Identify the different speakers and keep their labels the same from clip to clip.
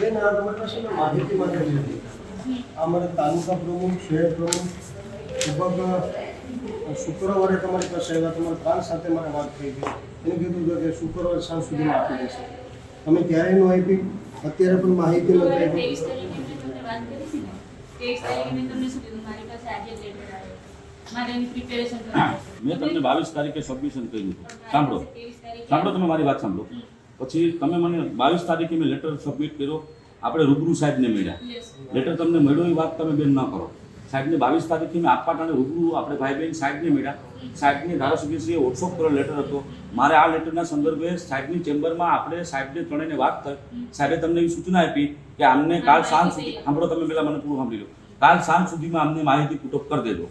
Speaker 1: બેન આ તમારી પાસે માહિતી માટે હતી અમારે તાલુકા પ્રમુખ શહેર પ્રમુખ લગભગ શુક્રવારે તમારી પાસે આવ્યા તમારા ત્રણ સાથે મારે વાત થઈ ગઈ. એને કીધું કે શુક્રવાર સાંજ સુધીમાં આપી દેશે. તમે ક્યારેય ન આપી? અત્યારે પણ માહિતી નથી. આપી
Speaker 2: મેં તમને કરી
Speaker 3: બાવીસ તારીખે સબમિશન કર્યું હતું. સાંભળો. સાંભળો તમે મારી વાત સાંભળો. પછી તમે મને બાવીસ તારીખે મેં લેટર સબમિટ કર્યો. આપણે રૂબરૂ સાહેબને મળ્યા. લેટર તમને મળ્યો એ વાત તમે બેન ન કરો. સાહેબને બાવીસ તારીખે મેં આપવા ટાણે રૂબરૂ આપણે ભાઈ બહેન સાહેબને મળ્યા. સાહેબની ધારાસભ્યશ્રીએ વોટ્સઅપ કરેલો લેટર હતો. મારે આ લેટરના સંદર્ભે સાહેબની ચેમ્બરમાં આપણે સાહેબને ત્રણેયને વાત થઈ સાહેબે તમને એવી સૂચના આપી કે આમને કાલ સાંજ સુધી સાંભળો તમે પહેલાં મને પૂરું સાંભળી લો. કાલ સાંજ સુધીમાં અમને માહિતી પુટઅપ કરી દેજો.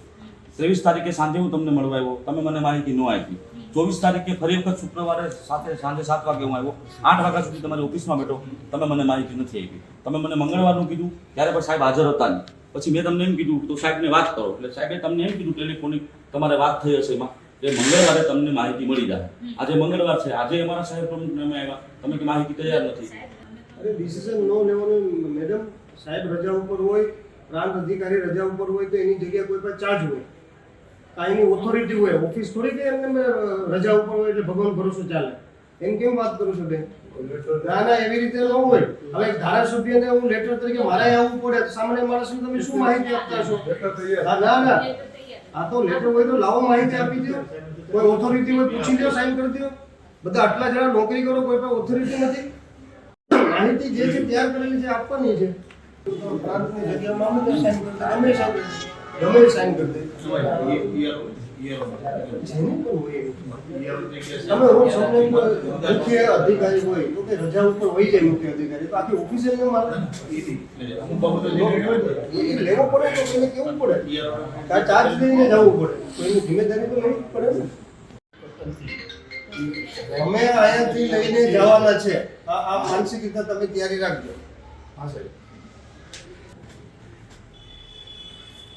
Speaker 3: ત્રેવીસ તારીખે સાંજે હું તમને મળવા આવ્યો. તમે મને માહિતી ન આપી. ચોવીસ તારીખે ફરી વખત શુક્રવારે સાથે સાંજે સાત વાગે હું આવ્યો. આઠ વાગ્યા સુધી તમારી ઓફિસમાં બેઠો. તમે મને માહિતી નથી આપી. તમે મને મંગળવારનું કીધું, ત્યારે પણ સાહેબ હાજર હતા નહીં. પછી મેં તમને એમ કીધું, તો સાહેબને વાત કરો. એટલે સાહેબે તમને એમ કીધું, ટેલિફોનિક તમારે વાત થઈ હશે એમાં. એ મંગળવારે તમને માહિતી મળી જાય. આજે મંગળવાર છે. આજે અમારા સાહેબ પ્રમુખ અમે આવ્યા. તમે કે માહિતી તૈયાર નથી.
Speaker 1: અરે ડિસિઝન ન લેવાનું મેડમ સાહેબ રજા ઉપર હોય, પ્રાંત અધિકારી રજા ઉપર હોય, તો એની જગ્યાએ કોઈ પણ ચાર્જ હોય. કાંઈની ઓથોરિટી હોય ઓફિસ થોડી કે એમને રજા ઉપર હોય એટલે ભગવાન ભરોસો ચાલે. એમ કેમ વાત કરું છું બેન? ના ના, એવી રીતે ન હોય. હવે ધારાસભ્ય ધારાસભ્યને હું લેટર તરીકે મારે આવવું પડે સામાન્ય માણસને તમે શું માહિતી આપતા છો? ના ના. આ તો લેટર હોય તો લાવો માહિતી આપી દો કોઈ ઓથોરિટી હોય પૂછી દો સાઈન કરી દો બધા આટલા જણા નોકરી કરો, કોઈ પણ ઓથોરિટી નથી. માહિતી જે છે તૈયાર કરેલી છે, આપવાની છે. પ્રાંતની જગ્યામાં અમે સાઈન ગમે સાઈન કરી દે અધિકારી હોય તો કે રજા ઉપર હોય જાય મુખ્ય અધિકારી તો આખી ઓફિસે લેવો પડે તો એને કેવું પડે ચાર્જ લઈને જવું પડે તો એની જિમ્મેદારી તો લેવી પડે ને અમે અહીંયાથી લઈને જવાના છે આ આ માનસિક રીતે તમે તૈયારી રાખજો હા સાહેબ ચાલો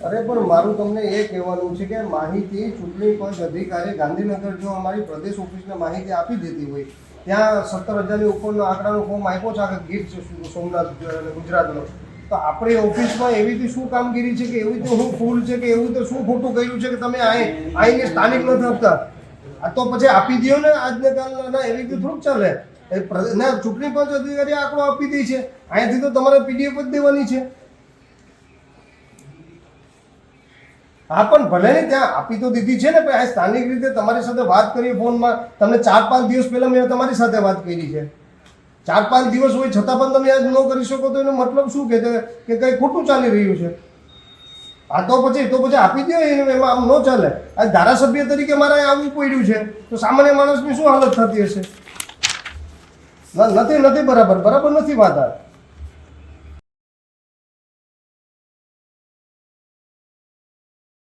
Speaker 1: અરે, પણ મારું તમને એ કહેવાનું છે કે માહિતી ચૂંટણી પંચ અધિકારી ગાંધીનગર જો અમારી પ્રદેશ ઓફિસને માહિતી આપી દેતી હોય, ત્યાં સત્તર હજારની ઉપરનો આંકડાનો ફોર્મ આપ્યો છે, આખા ગીર સોમનાથ ગુજરાતનો. તો આપણી ઓફિસમાં એવી રીતે શું કામગીરી છે કે એવી રીતે શું ફૂલ છે કે એવું રીતે શું ખોટું કર્યું છે કે તમે અહીં આવીને સ્થાનિક નથી આપતા? આ તો પછી આપી દો ને આજને કાલના, એવી રીતે થોડુંક ચાલે. ના, ચૂંટણી પંચ અધિકારી આંકડો આપી દે છે. અહીંયાથી તો તમારે પીડીએફ જ દેવાની છે. હા, પણ ભલે ને ત્યાં આપી તો દીધી છે ને આ સ્થાનિક રીતે તમારી સાથે વાત કરી ફોનમાં, તમને ચાર પાંચ દિવસ પહેલા મેં તમારી સાથે વાત કરી છે. ચાર પાંચ દિવસ હોય છતાં પણ તમે આજ ન કરી શકો તો એનો મતલબ શું કે કે કંઈ ખોટું ચાલી રહ્યું છે? હા તો પછી તો પછી આપી દો એમાં આમ ન ચાલે. આ ધારાસભ્ય તરીકે મારે આવવું પડ્યું છે. તો સામાન્ય માણસની શું હાલત થતી હશે? નથી નથી બરાબર બરાબર નથી વાત આ.